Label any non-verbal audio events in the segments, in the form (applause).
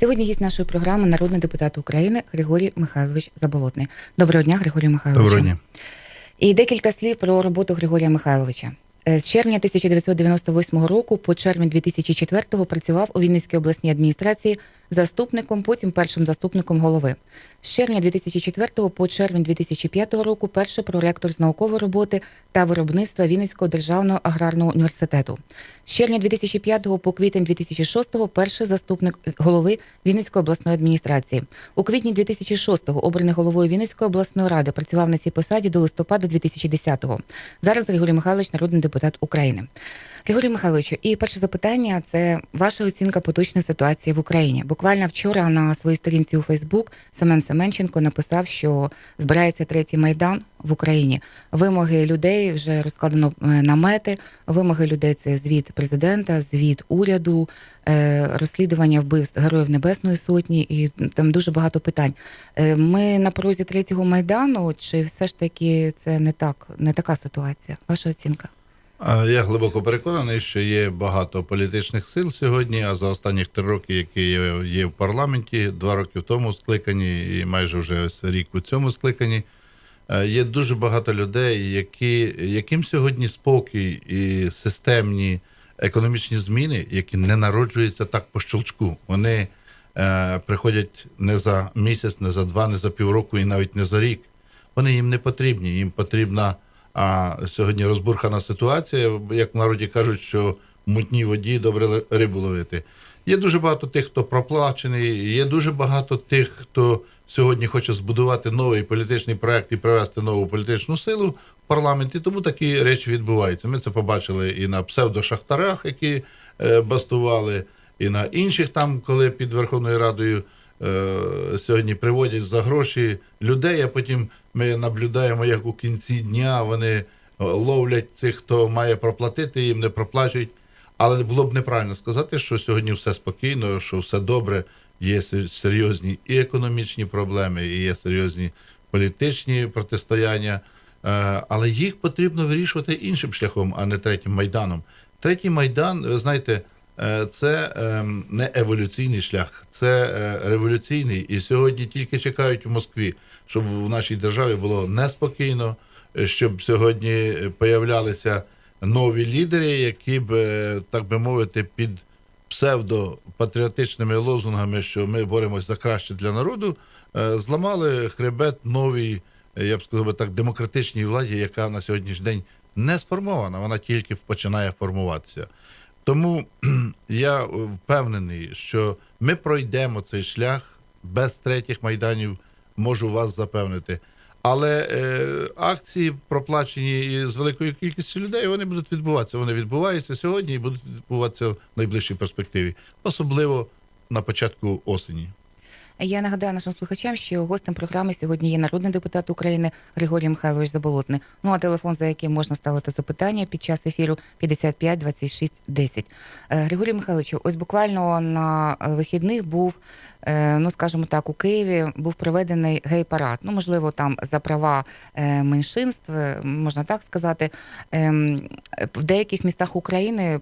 Сьогодні гість нашої програми народний депутат України Григорій Михайлович Заболотний. Доброго дня, Григорій Михайлович. Доброго дня. І декілька слів про роботу Григорія Михайловича. Е, З червня 1998 року по червень 2004 працював у Вінницькій обласній адміністрації заступником, потім першим заступником голови. З червня 2004 по червень 2005 року перший проректор з наукової роботи та виробництва Вінницького державного аграрного університету. З червня 2005 по квітень 2006 перший заступник голови Вінницької обласної адміністрації. У квітні 2006-го обраний головою Вінницької обласної ради працював на цій посаді до листопада 2010-го. Зараз Григорій Михайлович народний депутат України. Григорій Михайловичу, і перше запитання це ваша оцінка поточної ситуації в Україні. Буквально вчора на своїй сторінці у Фейсбук Семен Семенченко написав, що збирається третій майдан в Україні. Вимоги людей вже розкладено е, намети. Вимоги людей це звіт президента, звіт уряду, е, розслідування вбивств героїв Небесної Сотні, і там дуже багато питань. Е, Ми на порозі третього майдану, чи все ж таки це не так, не така ситуація? Ваша оцінка? Я глибоко переконаний, що є багато політичних сил сьогодні. А за останні три роки, які є, в парламенті, два роки в тому скликанні, і майже вже рік у цьому скликанні, е, є дуже багато людей, які, яким сьогодні спокій і системні економічні зміни, які не народжуються так по щелчку. Вони е, приходять не за місяць, не за два, не за півроку і навіть не за рік. Вони їм не потрібні. Їм потрібна а сьогодні розбурхана ситуація, як в народі кажуть, що в мутній воді добре рибу ловити. Є дуже багато тих, хто проплачений, є дуже багато тих, хто сьогодні хоче збудувати новий політичний проект і привести нову політичну силу в парламенті. Тому такі речі відбуваються. Ми це побачили і на псевдошахтарях, які е, бастували, і на інших там, коли під Верховною Радою е, сьогодні приводять за гроші людей, а потім ми наблюдаємо, як у кінці дня вони е, ловлять цих, хто має проплатити, їм не проплачують. Але було б неправильно сказати, що сьогодні все спокійно, що все добре. Є серйозні і економічні проблеми, і є серйозні політичні протистояння. Е, Але їх потрібно вирішувати іншим шляхом, а не третім майданом. Третій майдан, ви знаєте, е, це ем, не еволюційний шлях, це е, революційний. І сьогодні тільки чекають у Москві, щоб в нашій державі було неспокійно, е, щоб сьогодні е, появлялися нові лідери, які б, е, так би мовити, під псевдопатріотичними лозунгами, що ми боремось за краще для народу, е, зламали хребет новій, е, я б сказав би так, демократичній владі, яка на сьогоднішній день не сформована, вона тільки починає формуватися. Тому (clears throat) я впевнений, що ми пройдемо цей шлях без третіх майданів, можу вас запевнити. Але е, акції проплачені з великою кількістю людей, вони будуть відбуватися. Вони відбуваються сьогодні і будуть відбуватися в найближчій перспективі, особливо на початку осені. Я нагадаю нашим слухачам, що гостем програми сьогодні є народний депутат України Григорій Михайлович Заболотний. Ну а телефон, за яким можна ставити запитання під час ефіру 55 26 10. Е, Григорій Михайловичу, ось буквально на е, вихідних був, е, ну скажімо так, у Києві був проведений гей-парад. Ну, можливо, там за права е, меншинств, можна так сказати. Ем, В деяких містах України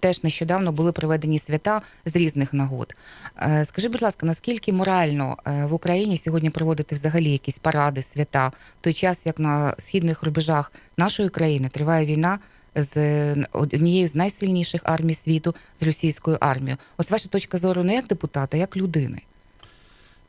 теж нещодавно були проведені свята з різних нагод. Е, Скажи, будь ласка, наскільки морально е, в Україні сьогодні проводити взагалі якісь паради, свята, в той час, як на східних рубежах нашої країни триває війна з е, однією з найсильніших армій світу з російською армією? От ваша точка зору не як депутата, а як людини.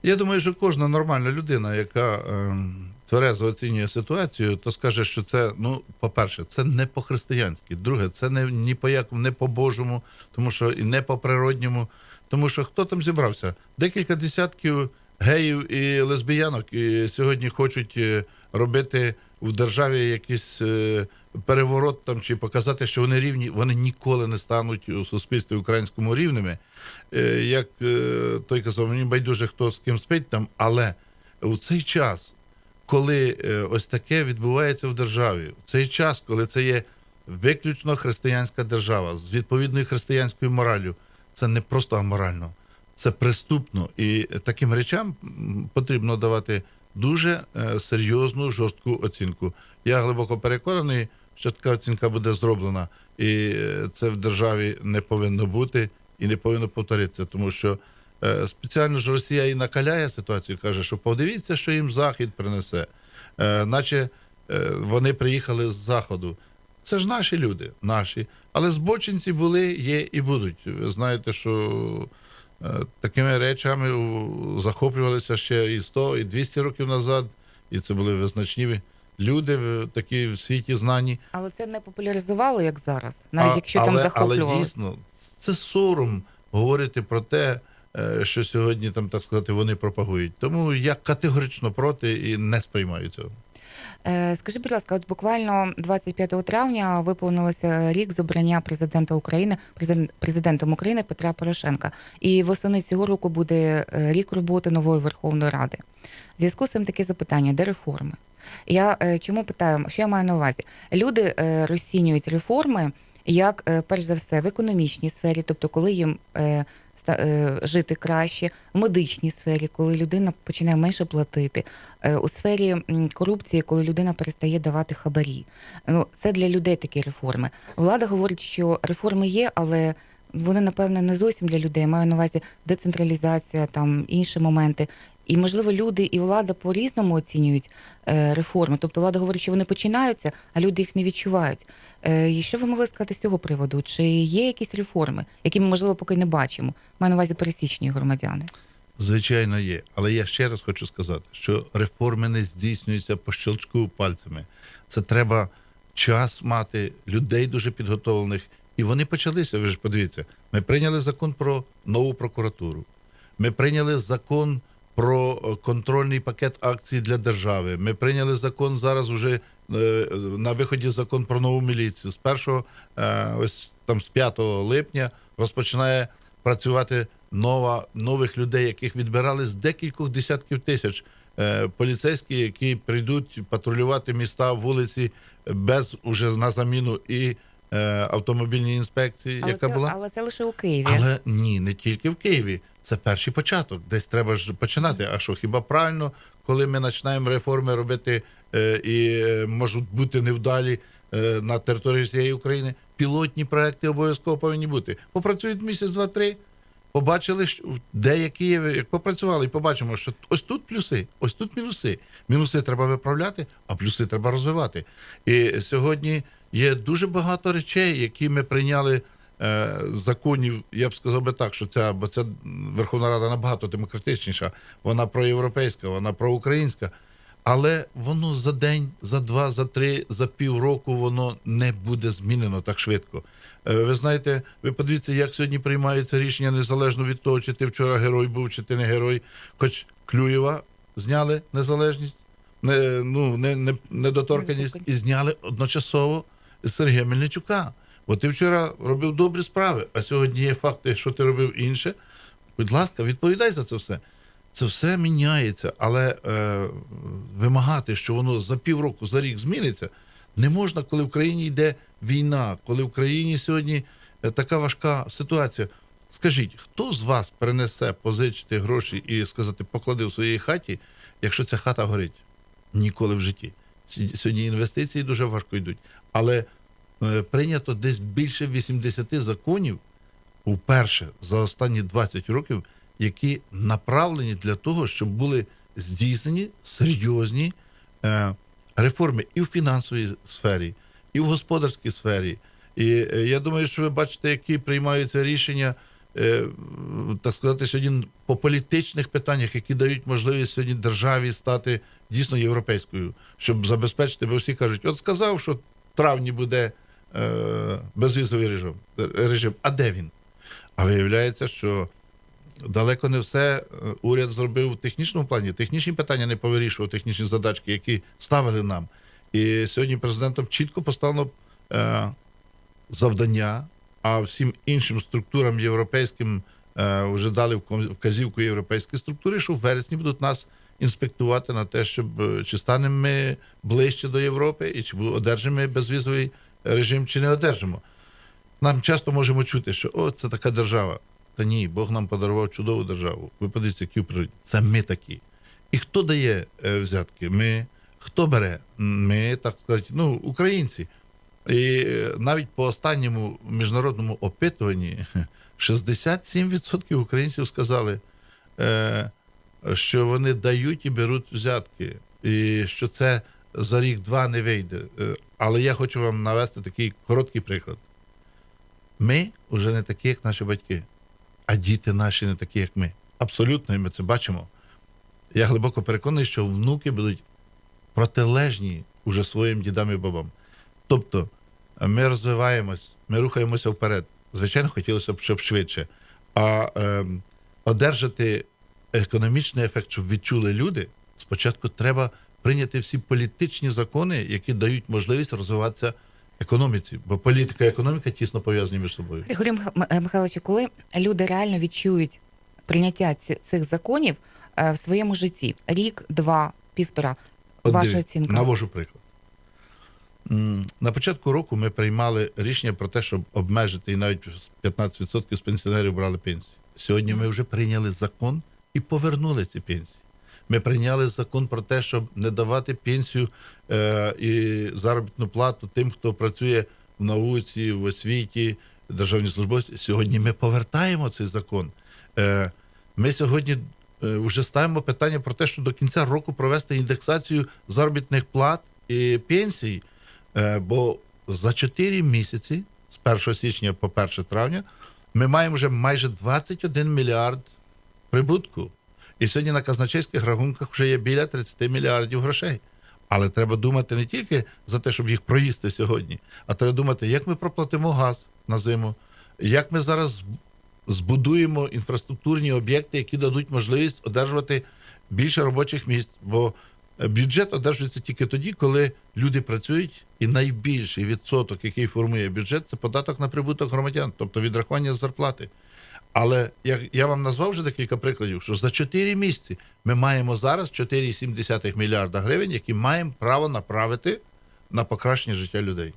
Я думаю, що кожна нормальна людина, яка ем, тверезо оцінює ситуацію, то скаже, що це, ну, по-перше, це не по-християнськи. Друге, це не ні по якому, не по-божому, тому що і не по-природньому. Тому що хто там зібрався? Декілька десятків геїв і лесбіянок і сьогодні хочуть е, робити в державі якийсь е, переворот там чи показати, що вони рівні. Вони ніколи не стануть у суспільстві українському рівними. Е, Як той казав, мені байдуже хто з ким спить там, але в цей час, коли е, ось таке відбувається в державі, в цей час, коли це є виключно християнська держава з відповідною християнською мораллю, це не просто аморально, це преступно. І таким речам потрібно давати дуже е, серйозну жорстку оцінку. Я глибоко переконаний, що така оцінка буде зроблена. І е, це в державі не повинно бути і не повинно повторитися, тому що спеціально ж Росія і накаляє ситуацію, каже, що подивіться, що їм Захід принесе. Е, наче е, вони приїхали з Заходу. Це ж наші люди, наші. Але збочинці були, є і будуть. Ви знаєте, що е, такими речами захоплювалися ще і 100, і 200 років назад, і це були визначні люди, такі в світі знані. Але це не популяризували, як зараз, навіть А- якщо там але, але дійсно, це сором говорити про те, е, що сьогодні там, так сказати, вони пропагують. Тому я категорично проти і не сприймаю цього. Е, Скажи, будь ласка, от буквально 25 травня виповнилося рік з обрання президента України президент- президентом України Петра Порошенка. І восени цього року буде е, рік роботи нової Верховної Ради. В зв'язку з цим таке запитання: де реформи? Я е, чому питаю, що я маю на увазі? Люди е, розцінюють реформи як е, перш за все в економічній сфері, тобто коли їм е, е, жити краще, в медичній сфері, коли людина починає менше платити, у сфері корупції, коли людина перестає давати хабарі. Ну це для людей такі реформи. Влада говорить, що реформи є, але вони напевне не зовсім для людей. Маю на увазі децентралізація, там інші моменти. І можливо, люди і влада по-різному оцінюють е, реформи. Тобто влада говорить, що вони починаються, а люди їх не відчувають. Е, і що ви могли сказати з цього приводу? Чи є якісь реформи, які ми можливо поки не бачимо? Маю на увазі пересічні громадяни. Звичайно, є. Але я ще раз хочу сказати, що реформи не здійснюються по щелчку пальцями. Це треба час мати, людей дуже підготовлених. І вони почалися. Ви ж подивіться, ми прийняли закон про нову прокуратуру. Ми прийняли закон про е, контрольний пакет акцій для держави. Ми прийняли закон зараз уже е, на виході закон про нову міліцію. З першого, е, ось там з 5 липня розпочинає працювати нова нових людей, яких відбирали з декількох десятків тисяч. Поліцейські, які прийдуть патрулювати міста, вулиці без уже на заміну і автомобільній інспекції, Але яка це, була. але це лише у Києві. Але ні, не тільки в Києві. Це перший початок. Десь треба ж починати. А що, хіба правильно, коли ми починаємо реформи робити е, і е, можуть бути невдалі е, на території всієї України? Пілотні проекти обов'язково повинні бути. Попрацюють місяць, два-три. Побачили, що деякі є, як попрацювали, і побачимо, що ось тут плюси, ось тут мінуси. Мінуси треба виправляти, а плюси треба розвивати. І сьогодні є дуже багато речей, які ми прийняли е, законів. Я б сказав би так, що ця, бо ця Верховна Рада набагато демократичніша, вона проєвропейська, вона проукраїнська. Але воно за день, за два, за три, за півроку воно не буде змінено так швидко. Е, Ви знаєте, ви подивіться, як сьогодні приймаються рішення незалежно від того, чи ти вчора герой був, чи ти не герой. Хоч Клюєва зняли незалежність, не, ну, не, не, недоторканість, і зняли одночасово Сергія Мельничука. Бо ти вчора робив добрі справи, а сьогодні є факти, що ти робив інше. Будь ласка, відповідай за це все. Це все міняється, але е, вимагати, що воно за півроку, за рік зміниться, не можна, коли в країні йде війна, коли в країні сьогодні е, така важка ситуація. Скажіть, хто з вас перенесе позичити гроші і сказати, поклади в своїй хаті, якщо ця хата горить? Ніколи в житті. Сьогодні- інвестиції дуже важко йдуть. Але е, прийнято десь більше 80 законів вперше за останні 20 років, які направлені для того, щоб були здійснені серйозні е, реформи і в фінансовій сфері, і в господарській сфері. І е, я думаю, що ви бачите, які приймаються рішення, так сказати, сьогодні по політичних питаннях, які дають можливість сьогодні державі стати дійсно європейською, щоб забезпечити, бо всі кажуть, от сказав, що в травні буде е, безвізовий режим, режим. А де він? А виявляється, що далеко не все е, уряд зробив в технічному плані. Технічні питання не повирішував, технічні задачки, які ставили нам. І сьогодні президентом чітко поставлено е, завдання, а всім іншим структурам європейським е, вже дали вказівку європейські структури, що в вересні будуть нас інспектувати на те, щоб е, чи станемо ми ближче до Європи, і чи одержимо безвізовий режим, чи не одержимо. Нам часто можемо чути, що о, це така держава. Та ні, Бог нам подарував чудову державу. Ви подивіться, які природі. Це ми такі. І хто дає е, взятки? Ми. Хто бере? Ми, так сказати, ну, українці. І е, навіть по останньому міжнародному опитуванні (laughs) 67% українців сказали, що вони дають і беруть взятки, і що це за рік-два не вийде. Е, Але я хочу вам навести такий короткий приклад. Ми вже не такі, як наші батьки, а діти наші не такі, як ми. Абсолютно, і ми це бачимо. Я глибоко переконаний, що внуки будуть протилежні уже своїм дідам і бабам. Тобто ми розвиваємось, ми рухаємося вперед. Звичайно, хотілося б, щоб швидше. А е, одержати економічний ефект, щоб відчули люди, спочатку треба прийняти всі політичні закони, які дають можливість розвиватися економіці. Бо політика і економіка тісно пов'язані між собою. Григорій Мих- е, Михайлович, коли люди реально відчують прийняття цих законів е, в своєму житті, рік, два, півтора, От ваша дивіться, оцінка? Навожу приклад. На початку року ми приймали рішення про те, щоб обмежити і навіть 15% з пенсіонерів брали пенсії. Сьогодні ми вже прийняли закон і повернули ці пенсії. Ми прийняли закон про те, щоб не давати пенсію е, і заробітну плату тим, хто працює в науці, в освіті, державній службовці. Сьогодні ми повертаємо цей закон. Е, ми сьогодні е, вже ставимо питання про те, що до кінця року провести індексацію заробітних плат і пенсій. Е, бо за 4 місяці, з 1 січня по 1 травня, ми маємо вже майже 21 мільярд прибутку. І сьогодні на казначейських рахунках вже є біля 30 мільярдів грошей. Але треба думати не тільки за те, щоб їх проїсти сьогодні, а треба думати, як ми проплатимо газ на зиму, як ми зараз збудуємо інфраструктурні об'єкти, які дадуть можливість одержувати більше робочих місць. Бо е, бюджет одержується тільки тоді, коли люди працюють, і найбільший відсоток, який формує бюджет, це податок на прибуток громадян, тобто відрахування зарплати. Але як я вам назвав вже декілька прикладів, що за 4 місяці ми маємо зараз 4,7 мільярда гривень, які маємо право направити на покращення життя людей.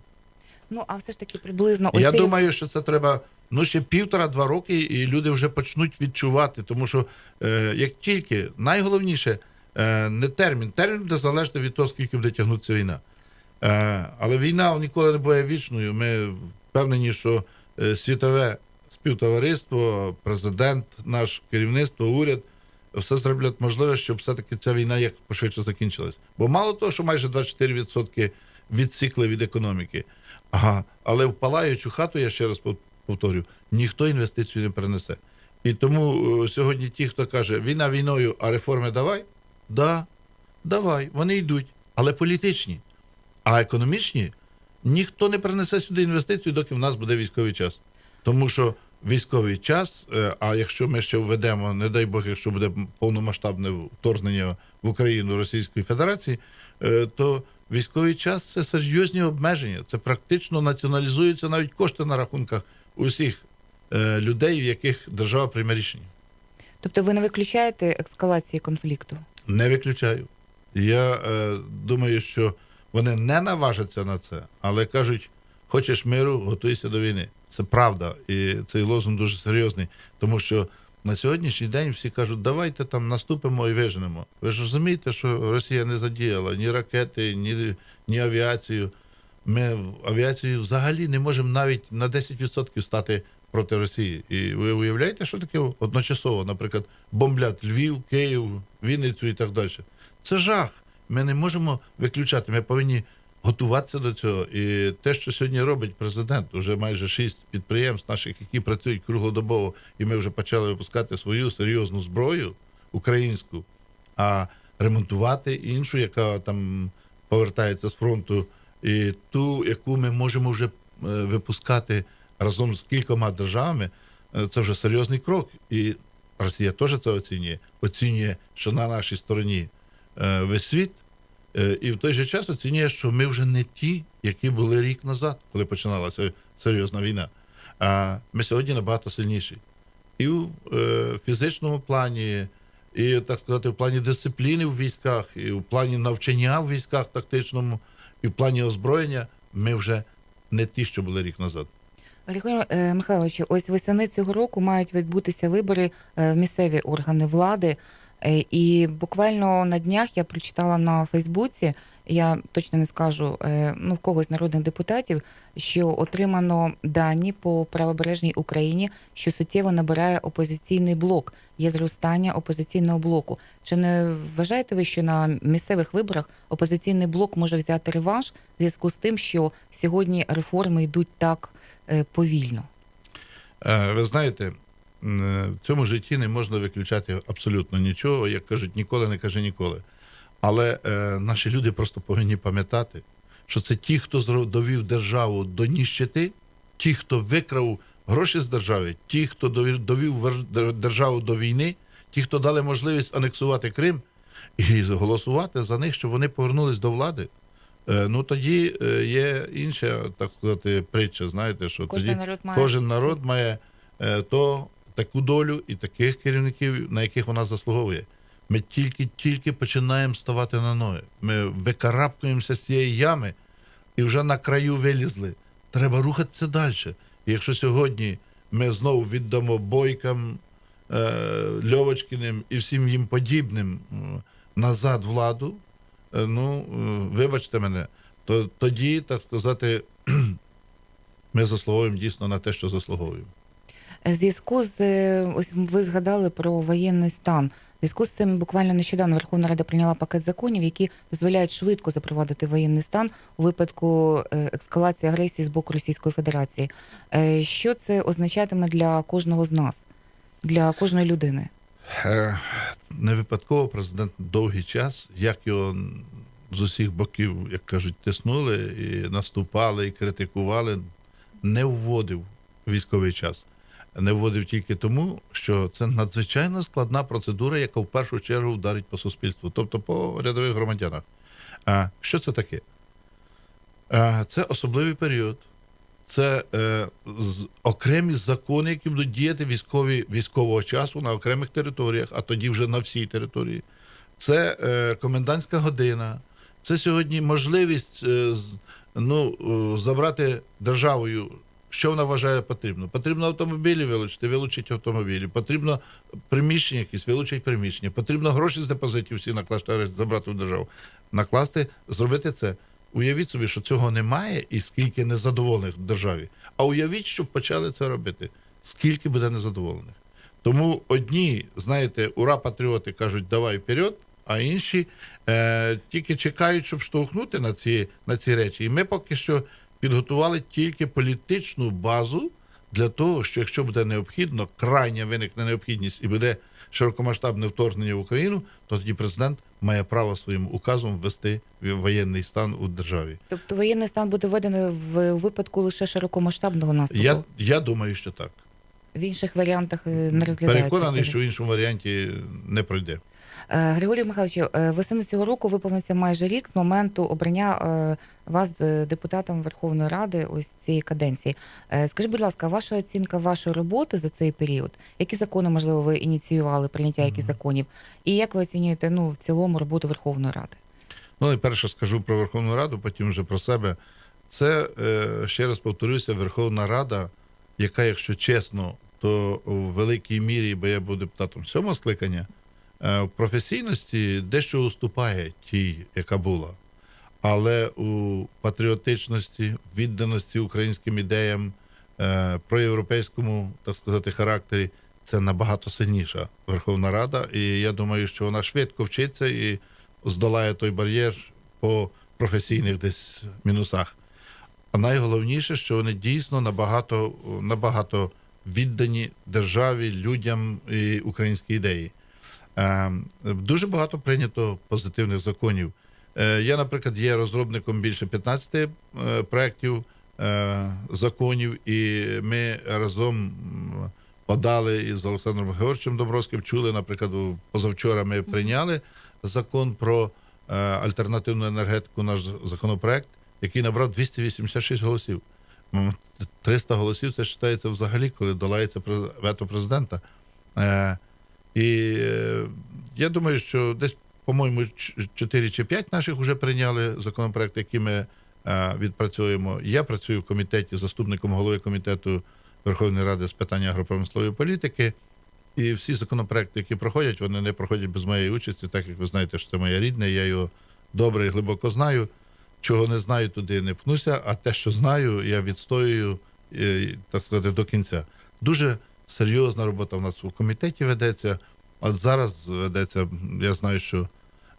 Ну, а все ж таки приблизно Я думаю, що це треба ну ще півтора-два роки, і люди вже почнуть відчувати. Тому що е, як тільки найголовніше е, не термін, термін буде залежати від того, скільки буде тягнутися війна. Е, але війна ніколи не буде вічною. Ми впевнені, що е, світове співтовариство, президент, наш керівництво, уряд. Все зроблять можливе, щоб все-таки ця війна як пошвидше закінчилась. Бо мало того, що майже 24% відсікли від економіки. Ага, але в палаючу хату, я ще раз пов- повторю, ніхто інвестицію не перенесе. І тому е, сьогодні ті, хто каже, війна війною, а реформи давай, да, давай, вони йдуть, але політичні. А економічні ніхто не принесе сюди інвестицію, доки в нас буде військовий час. Тому що військовий час, е, а якщо ми ще введемо, не дай Бог, якщо буде повномасштабне вторгнення в Україну Російської Федерації, е, то військовий час це серйозні обмеження. Це практично націоналізуються навіть кошти на рахунках усіх е, людей, в яких держава прийме рішення. Тобто ви не виключаєте ескалації конфлікту? Не виключаю. Я е, думаю, що вони не наважаться на це, але кажуть: хочеш миру, готуйся до війни. Це правда, і цей лозунг дуже серйозний, тому що на сьогоднішній день всі кажуть, давайте там наступимо і виженемо. Ви ж розумієте, що Росія не задіяла ні ракети, ні, ні авіацію. Ми авіацію взагалі не можемо навіть на 10% стати проти Росії. І ви уявляєте, що таке одночасово, наприклад, бомблять Львів, Київ, Вінницю і так далі. Це жах. Ми не можемо виключати. Ми повинні готуватися до цього. І те, що сьогодні робить президент, уже майже шість підприємств наших, які працюють круглодобово, і ми вже почали випускати свою серйозну зброю українську, а ремонтувати іншу, яка там повертається з фронту, і ту, яку ми можемо вже е, випускати разом з кількома державами, е, це вже серйозний крок. І Росія теж це оцінює. Оцінює, що на нашій стороні е, весь світ, і в той же час оцінює, що ми вже не ті, які були рік назад, коли починалася серйозна війна. А ми сьогодні набагато сильніші. І в е, фізичному плані, і так сказати, в плані дисципліни в військах, і в плані навчання в військах тактичному, і в плані озброєння ми вже не ті, що були рік назад. Григорій е, Михайлович, ось восени цього року мають відбутися вибори е, в місцеві органи влади. І буквально на днях я прочитала на Фейсбуці, я точно не скажу, е, ну в когось народних депутатів, що отримано дані по правобережній Україні, що суттєво набирає опозиційний блок. Є зростання опозиційного блоку. Чи не вважаєте ви, що на місцевих виборах опозиційний блок може взяти реванш в зв'язку з тим, що сьогодні реформи йдуть так е, повільно? Е, Ви знаєте, в цьому житті не можна виключати абсолютно нічого. Як кажуть, ніколи не каже ніколи. Але е, наші люди просто повинні пам'ятати, що це ті, хто довів державу до ніщити, ті, хто викрав гроші з держави, ті, хто довів, державу до війни, ті, хто дали можливість анексувати Крим і голосувати за них, щоб вони повернулись до влади. Е, ну тоді е, є інша, так сказати, притча. Знаєте, що Кожен тоді народ має кожен народ має е, то таку долю і таких керівників, на яких вона заслуговує. Ми тільки тільки починаємо ставати на ноги. Ми викарабкуємося з цієї ями і вже на краю вилізли. Треба рухатися далі. І якщо сьогодні ми знову віддамо бойкам, е, Льовочкіним і всім їм подібним назад владу, е, ну, е, вибачте мене, то тоді, так сказати, (clears throat) ми заслуговуємо дійсно на те, що заслуговуємо. В зв'язку з е, ось ви згадали про воєнний стан. Зв'язку з цим буквально нещодавно Верховна Рада прийняла пакет законів, які дозволяють швидко запровадити воєнний стан у випадку е, ескалації агресії з боку Російської Федерації. Е, Що це означатиме для кожного з нас, для кожної людини? Е, Не випадково президент довгий час, як його з усіх боків, як кажуть, тиснули і наступали, і критикували, не вводив військовий час. Не вводив тільки тому, що це надзвичайно складна процедура, яка в першу чергу вдарить по суспільству, тобто по рядових громадянах. Що це таке? Це особливий період. Це е, окремі закони, які будуть діяти військові військового часу на окремих територіях, а тоді вже на всій території. Це е, комендантська година. Це сьогодні можливість е, з, ну, е, забрати державою, що вона вважає потрібно. Потрібно автомобілі вилучити, вилучити автомобілі. Потрібно приміщення якісь, вилучити приміщення. Потрібно гроші з депозитів всі накласти забрати в державу. Накласти, зробити це. Уявіть собі, що цього немає, і скільки незадоволених в державі. А уявіть, щоб почали це робити. Скільки буде незадоволених. Тому одні, знаєте, ура, патріоти кажуть, давай вперед, а інші е, тільки чекають, щоб штовхнути на ці, на ці речі. І ми поки що підготували тільки політичну базу для того, що якщо буде необхідно, крайня виникне необхідність і буде широкомасштабне вторгнення в Україну, то тоді президент має право своїм указом ввести воєнний стан у державі. Тобто воєнний стан буде введений в випадку лише широкомасштабного наступу. Я, я думаю, що так. В інших варіантах е, не розглядається. Переконаний, що в іншому варіанті не пройде. Е, Григорію Михайловичу, е, восени цього року виповниться майже рік з моменту обрання е, вас депутатом Верховної Ради ось цієї каденції. Скажіть, будь ласка, ваша оцінка вашої роботи за цей період? Які закони, можливо, ви ініціювали прийняття яких законів? І як ви оцінюєте ну, в цілому роботу Верховної Ради? Ну, найперше скажу про Верховну Раду, потім вже про себе. Це, ще раз повторюся, Верховна Рада, яка, якщо чесно, то в великій мірі, бо я був депутатом сьомого скликання, в професійності дещо уступає тій, яка була. Але у патріотичності, відданості українським ідеям, е, проєвропейському, так сказати, характері, це набагато сильніша Верховна Рада. І я думаю, що вона швидко вчиться і здолає той бар'єр по професійних десь мінусах. А найголовніше, що вони дійсно набагато, набагато віддані державі, людям і українській ідеї. Е, Дуже багато прийнято позитивних законів. Е, Я, наприклад, є розробником більше 15 е, проєктів е, законів, і ми разом подали із Олександром Георгійовичем Домбровським. Чули, наприклад, позавчора ми прийняли закон про альтернативну енергетику, наш законопроект, який набрав 286 голосів. М, 300 голосів це вважається взагалі, коли долається вето президента. І е, я думаю, що десь, по-моєму, 4 чи 5 наших вже прийняли законопроект, який ми е, відпрацюємо. Я працюю в комітеті заступником голови комітету Верховної Ради з питань агропромислової політики. І всі законопроекти, які проходять, вони не проходять без моєї участі, так як ви знаєте, що це моя рідна, я його добре і глибоко знаю. Чого не знаю, туди не пнуся, а те, що знаю, я відстоюю, е, так сказати, до кінця. Дуже серйозна робота в нас у комітеті ведеться. От зараз ведеться, я знаю, що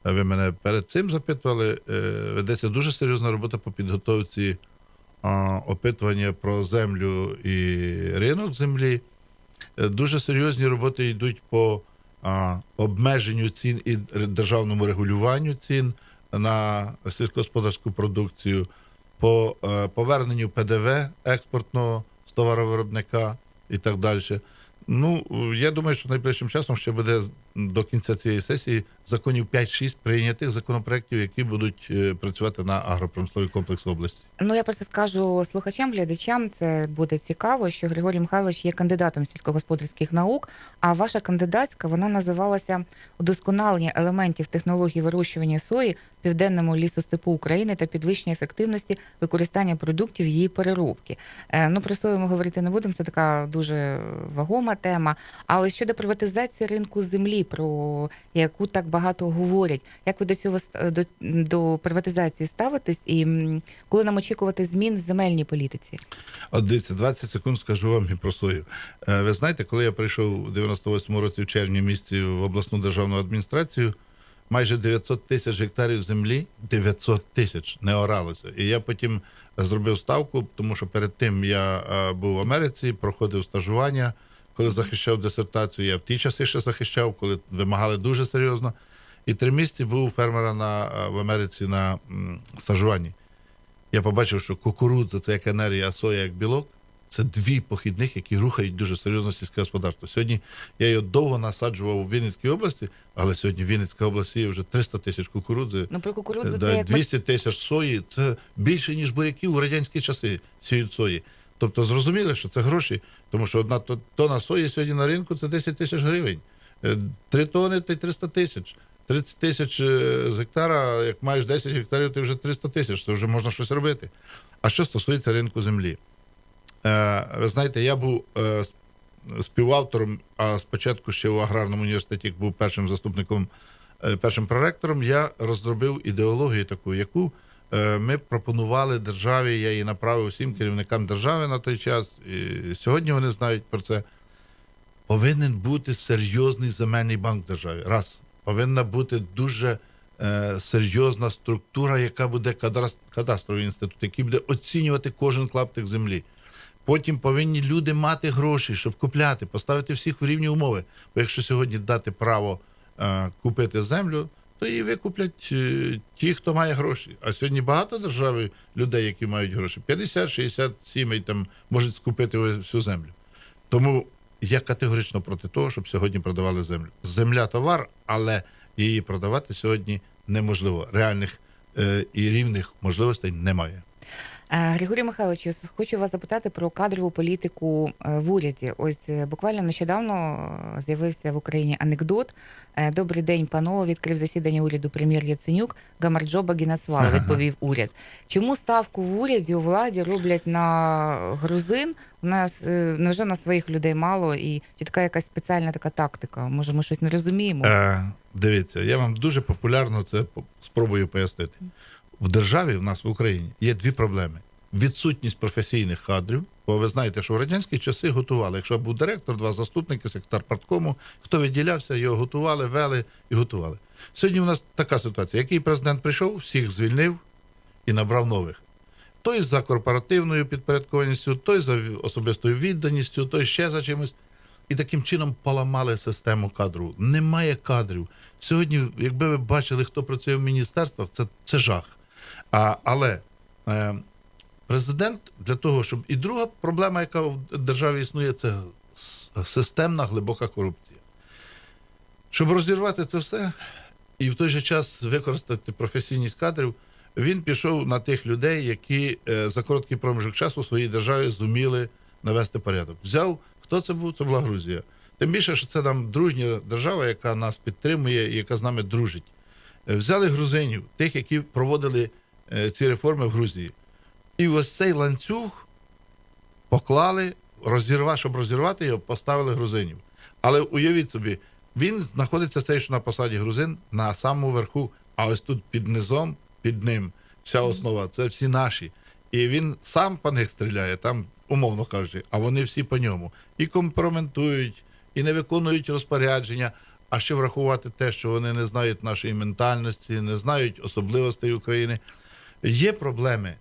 ви мене перед цим запитували. е, Ведеться дуже серйозна робота по підготовці опитування про землю і ринок землі. Е, Дуже серйозні роботи йдуть по обмеженню цін і державному регулюванню цін на сільськогосподарську продукцію, по е, поверненню ПДВ експортного з товаровиробника і так далі. Ну, я думаю, що найближчим часом ще буде до кінця цієї сесії законів 5-6 прийнятих законопроєктів, які будуть е, працювати на агропромисловий комплекс області. Ну я просто скажу слухачам, глядачам, це буде цікаво, що Григорій Михайлович є кандидатом сільськогосподарських наук. А ваша кандидатська вона називалася удосконалення елементів технологій вирощування сої в південному лісостепу України та підвищення ефективності використання продуктів її переробки. Е, ну про сою ми говорити не будемо. Це така дуже вагома тема. А ось щодо приватизації ринку землі, про яку так багато говорять, як ви до цього до, до приватизації ставитесь, і коли нам очікувати змін в земельній політиці? От дивіться, 20 секунд скажу вам і про сою. Е, Ви знаєте, коли я прийшов у 98-му році в червні місті в обласну державну адміністрацію, майже 900 тисяч гектарів землі, 900 тисяч не оралося. І я потім зробив ставку, тому що перед тим я е, був в Америці, проходив стажування, коли захищав дисертацію. Я в ті часи ще захищав, коли вимагали дуже серйозно. І три місяці був у фермера на, е, в Америці на стажуванні. Я побачив, що кукурудза це як енергія, а соя як білок. Це дві похідних, які рухають дуже серйозно сільське господарство. Сьогодні я його довго насаджував у Вінницькій області, але сьогодні Вінницька область є вже 300 тисяч кукурудзи, Ну про кукурудзу да, як 200 тисяч сої. Це більше, ніж буряків у радянські часи сіють сої. Тобто зрозуміли, що це гроші, тому що одна то- тонна сої сьогодні на ринку це 10 тисяч гривень. Е, Три тони то й 300 тисяч. 30 тисяч е, з гектара, як маєш 10 гектарів, ти вже 300 тисяч, то вже можна щось робити. А що стосується ринку землі? Е, ви знаєте, я був співавтором, а спочатку ще у аграрному університеті був першим заступником, першим проректором. Я розробив ідеологію таку, яку ми пропонували державі. Я її направив всім керівникам держави на той час. І сьогодні вони знають про це. Повинен бути серйозний земельний банк в державі. Раз. Повинна бути дуже е, серйозна структура, яка буде кадаст- кадастровий інститут, який буде оцінювати кожен клаптик землі. Потім повинні люди мати гроші, щоб купляти, поставити всіх в рівні умови. Бо якщо сьогодні дати право е, купити землю, то її викуплять е, ті, хто має гроші. А сьогодні багато держави людей, які мають гроші. 50-60 сімей там можуть скупити всю землю. Тому я категорично проти того, щоб сьогодні продавали землю. Земля товар, але її продавати сьогодні неможливо. Реальних е, і рівних можливостей немає. Е, Григорій Михайлович, хочу вас запитати про кадрову політику е, в уряді. Ось е, буквально нещодавно з'явився в Україні анекдот. Добрий день, панове. Відкрив засідання уряду прем'єр Яценюк. Гамарджоба Гінацвала (laughs) відповів уряд. Чому ставку в уряді у владі роблять на грузин? У нас невже на своїх людей мало і чи така якась спеціальна така тактика? Може, ми щось не розуміємо? Дивіться, я вам дуже популярно це спробую пояснити. В державі в нас в Україні є дві проблеми: відсутність професійних кадрів. Бо ви знаєте, що в радянські часи готували. Якщо був директор, два заступники, секретар парткому, хто відділявся, його готували, вели і готували. Сьогодні у нас така ситуація. Який президент прийшов, всіх звільнив і набрав нових. Той за корпоративною підпорядкованістю, той за особистою відданістю, той ще за чимось. І таким чином поламали систему кадру. Немає кадрів. Сьогодні, якби ви бачили, хто працює в міністерствах, це, це жах. А, але е, президент для того, щоб. І друга проблема, яка в державі існує, це системна глибока корупція. Щоб розірвати це все і в той же час використати професійність кадрів, він пішов на тих людей, які е, за короткий проміжок часу в своїй державі зуміли навести порядок. Взяв, хто це був? Це була Грузія. Тим більше, що це нам дружня держава, яка нас підтримує і яка з нами дружить. Е, Взяли грузинів, тих, які проводили ці реформи в Грузії. І ось цей ланцюг поклали, розірва, щоб розірвати його, поставили грузинів. Але уявіть собі, він знаходиться цей, що на посаді грузин на самому верху, а ось тут під низом, під ним, вся основа це всі наші. І він сам по них стріляє, там, умовно кажучи, а вони всі по ньому. І компрометують, і не виконують розпорядження. А ще врахувати те, що вони не знають нашої ментальності, не знають особливостей України. Є проблеми,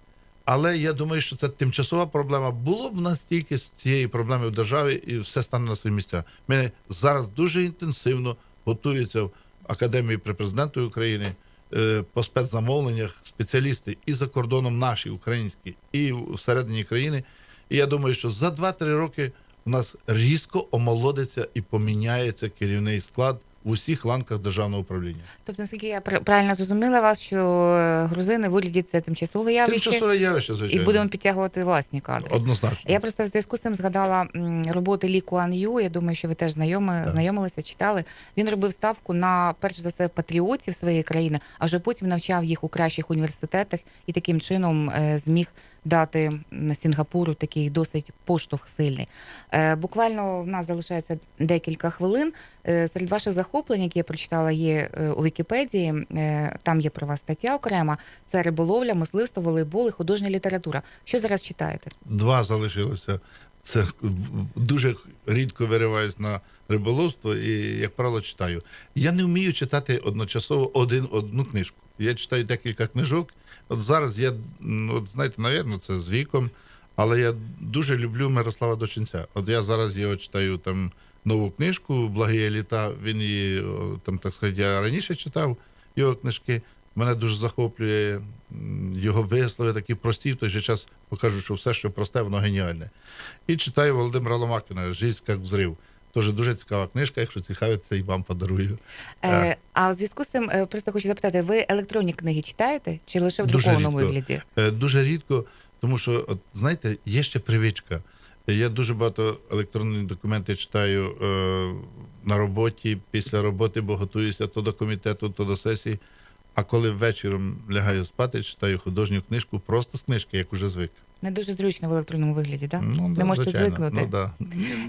але я думаю, що це тимчасова проблема. Було б в нас тільки з цієї проблеми в державі, і все стане на свої місця. Ми зараз дуже інтенсивно готуються в Академії при президенту України е, по спецзамовленнях спеціалісти і за кордоном наші українські, і всередині країни. І я думаю, що за 2-3 роки у нас різко омолодиться і поміняється керівний склад в усіх ланках державного управління. Тобто, наскільки я пр- правильно зрозуміла вас, що е, грузини вигляді це тимчасове явище, Тимчасове явище, і будемо підтягувати власні кадри. Однозначно. Я просто в зв'язку з цим згадала роботи Лі Куан Ю. Я думаю, що ви теж знайоми, Так. знайомилися, читали. Він робив ставку на перш за все патріотів своєї країни, а вже потім навчав їх у кращих університетах і таким чином е, зміг дати Сінгапуру такий досить поштовх сильний. Е, Буквально в нас залишається декілька хвилин. Е, Серед ваших захоплень, які я прочитала, є е, у Вікіпедії. Там є про вас стаття окрема. Це риболовля, мисливство, волейбол і художня література. Що зараз читаєте? Два залишилося. Це дуже рідко вириваюсь на риболовство і, як правило, читаю. Я не вмію читати одночасово один одну книжку. Я читаю декілька книжок. От зараз я, от знаєте, навірно, це з віком, але я дуже люблю Мирослава Дочинця. От я зараз його читаю там нову книжку Благі літа. Він її там, так сказати, я раніше читав його книжки. Мене дуже захоплює його вислови, такі прості, в той же час покажу, що все, що просте, воно геніальне. І читаю Володимира Ломакіна «Жизнь як взрив. Теж дуже цікава книжка, якщо цікавиться, і вам подарую. Е, а в зв'язку з цим е, просто хочу запитати: ви електронні книги читаєте чи лише в Дуже друкованому рідко. вигляді? Е, Дуже рідко, тому що, от, знаєте, є ще привичка. Я дуже багато електронні документи читаю е, на роботі, після роботи, бо готуюся то до комітету, то до сесії. А коли вечором лягаю спати, читаю художню книжку, просто з книжки, як уже звик. Не дуже зручно в електронному вигляді, так? Ну, Не да, можете звичайно. звикнути. Ну, да.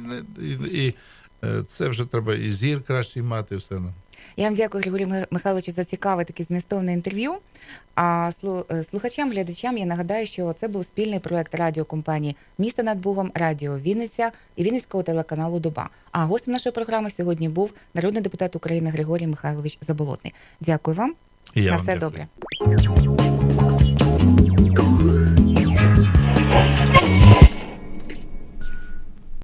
Не- і, і е, це вже треба і зір кращий мати, все. ну. Я вам дякую, Григорій Мих- Михайлович, за цікаве таке змістовне інтерв'ю. А е, слухачам, глядачам я нагадаю, що це був спільний проект радіокомпанії Місто над Бугом, Радіо Вінниця і Вінницького телеканалу Доба. А гостем нашої програми сьогодні був народний депутат України Григорій Михайлович Заболотний. Дякую вам. І я На вам все дякую. добре.